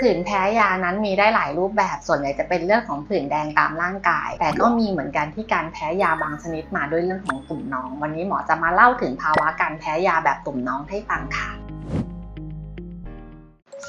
ผื่นแพ้ยานั้นมีได้หลายรูปแบบ ส่วนใหญ่จะเป็นเรื่องของผื่นแดงตามร่างกาย แต่ก็มีเหมือนกันที่การแพ้ยาบางชนิดมาด้วยเรื่องของตุ่มน้อง วันนี้หมอจะมาเล่าถึงภาวะการแพ้ยาแบบตุ่มน้องให้ฟังค่ะ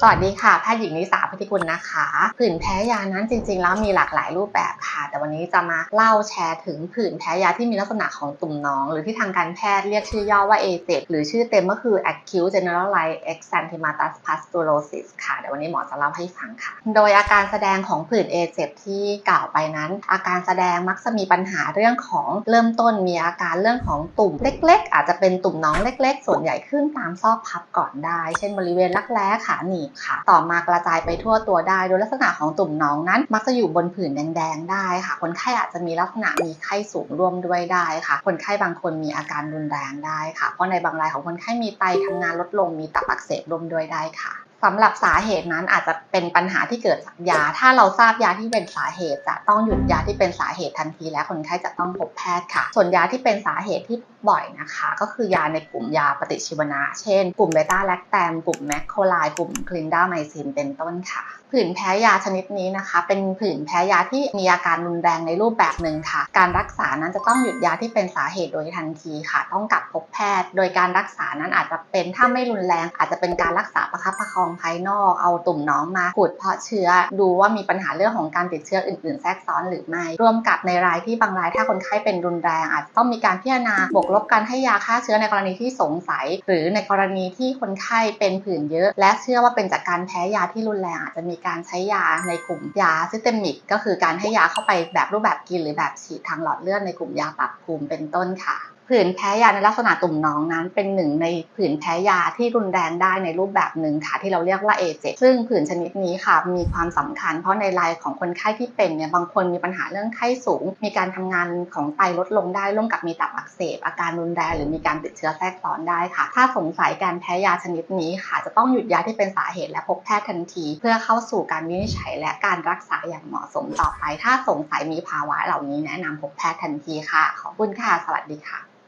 สวัสดีค่ะ แพทย์หญิงนิสาพิธิกุลนะคะผื่นแพ้ยานั้นจริง ๆ แล้วมีหลากหลายรูปแบบค่ะ แต่วันนี้จะมาเล่าแชร์ถึงผื่นแพ้ยาที่มีลักษณะของตุ่มน้อง หรือที่ทางการแพทย์เรียกชื่อย่อว่า AZ หรือชื่อเต็มก็คือ acute generalized exanthematous pustulosis ค่ะ เดี๋ยววันนี้หมอจะเล่าให้ฟังค่ะ โดยอาการแสดงของผื่น AZ ที่กล่าวไปนั้น อาการแสดงมักจะมีปัญหาเรื่องของเริ่มต้นมีอาการเรื่องของตุ่มเล็ก ๆ อาจจะเป็นตุ่มน้องเล็ก ๆ ส่วนใหญ่ขึ้นตามซอกพับก่อนได้ เช่นบริเวณรักแร้ขาหนีค่ะ ต่อมากระจายไปทั่วตัวได้ โดยลักษณะของตุ่มน้องนั้น มักจะอยู่บนผื่นแดงๆได้ค่ะ คนไข้อาจจะมีลักษณะมีไข้สูงร่วมด้วยได้ค่ะ คนไข้บางคนมีอาการรุนแรงได้ค่ะ เพราะในบางรายของคนไข้มีไตทำงานลดลงมีตับอักเสบร่วมด้วยได้ค่ะ สำหรับสาเหตุนั้นอาจจะเป็นปัญหาที่เกิดจากยา ถ้าเราทราบยาที่เป็นสาเหตุ จะต้องหยุดยาที่เป็นสาเหตุทันที และคนไข้จะต้องพบแพทย์ค่ะ ส่วนยาที่เป็นสาเหตุที่บ่อยนะคะ ก็คือยาในกลุ่มยาปฏิชีวนะ เช่น กลุ่มเบต้าแลคแตมกลุ่มแมคโคไลกลุ่มคลินดาไมซินเป็นต้นค่ะผื่นแพ้ยาชนิดนี้นะคะ เป็นผื่นแพ้ยาที่มีอาการรุนแรงในรูปแบบหนึ่งค่ะ การรักษานั้นจะต้องหยุดยาที่เป็นสาเหตุโดยทันทีค่ะ ต้องกลับพบแพทย์ โดยการรักษานั้นอาจจะเป็นถ้าไม่รุนแรง อาจจะเป็นการรักษาประคับประคองภายนอก เอาตุ่มน้องมาขูดเพาะเชื้อ ดูว่ามีปัญหาเรื่องของการติดเชื้ออื่นๆ แทรกซ้อนหรือไม่ รวมกับในรายที่บางรายถ้าคนไข้เป็นรุนแรงอาจจะต้องมีการพิจารณาบวกลบการให้ยาฆ่าเชื้อในกรณีที่สงสัย หรือในกรณีที่คนไข้เป็นผื่นเยอะ และเชื่อว่าเป็นจากการแพ้ยาที่รุนแรงอาจจะมีการใช้ยาในกลุ่มยาซิสเตมิกก็คือการให้ยาเข้าไปแบบรูปแบบกินหรือแบบฉีดทางหลอดเลือดในกลุ่มยาปรับภูมิเป็นต้นค่ะ ผื่นแพ้ยาในลักษณะตุ่มน้องนั้น เป็นหนึ่งในผื่นแพ้ยาที่รุนแรงได้ในรูปแบบหนึ่งค่ะที่เราเรียกว่า A7 ซึ่งผื่นชนิดนี้ค่ะมีความสำคัญ เพราะในรายของคนไข้ที่เป็นเนี่ยบางคนมีปัญหาเรื่องไข้สูง มีการทำงานของไตลดลงได้ร่วมกับมีตับอักเสบ อาการรุนแรงหรือมีการติดเชื้อแทรกซ้อนได้ค่ะ ถ้าสงสัยการแพ้ยาชนิดนี้ค่ะ จะต้องหยุดยาที่เป็นสาเหตุและพบแพทย์ทันที เพื่อเข้าสู่การวินิจฉัยและการรักษาอย่างเหมาะสมต่อไป ถ้าสงสัยมีภาวะเหล่านี้แนะนำพบแพทย์ทันทีค่ะ ขอบคุณค่ะ สวัสดีค่ะ